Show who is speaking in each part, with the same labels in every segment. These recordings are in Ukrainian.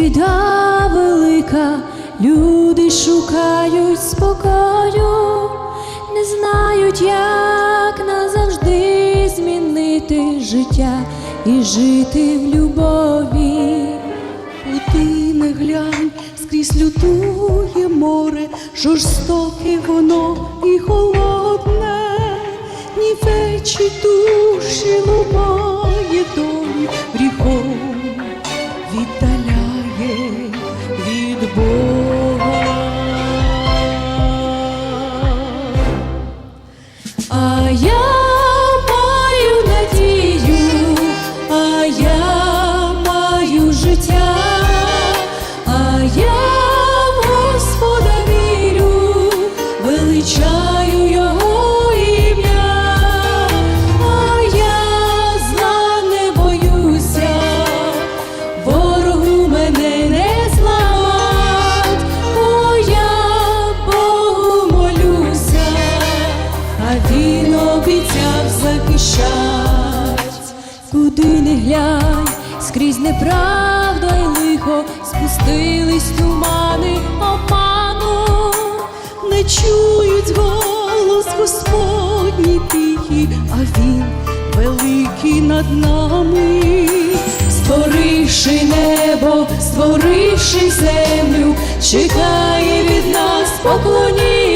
Speaker 1: біда велика, люди шукають спокою, не знають, як назавжди змінити життя і жити в любові.
Speaker 2: Куди не глянь, скрізь лютує море, жорстоке воно і холодне, ні вечі душі ломає від
Speaker 1: обіцяв захищать, куди не глянь, скрізь неправда й лихо спустились тумани обману.
Speaker 2: не чують голос Господній тихий, а він великий над нами.
Speaker 1: Створивши небо, створивши землю, чекає від нас поклоніння,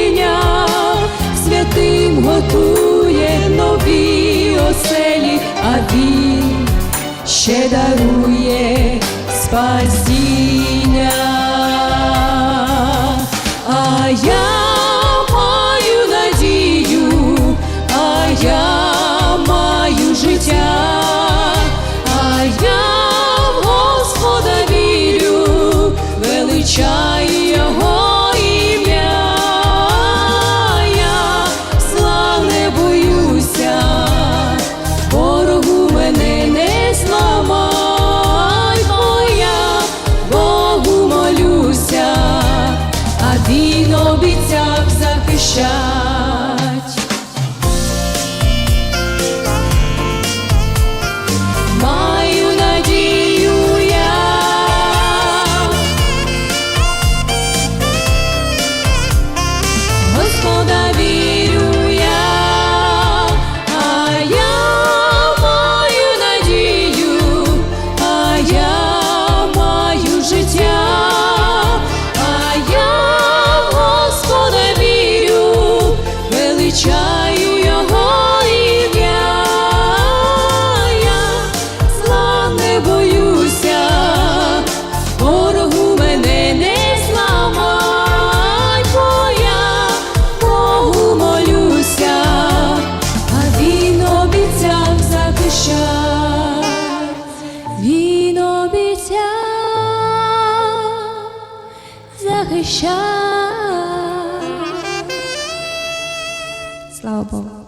Speaker 1: готує нові оселі, а він ще дарує спасіння. Обіцяв Слава Богу.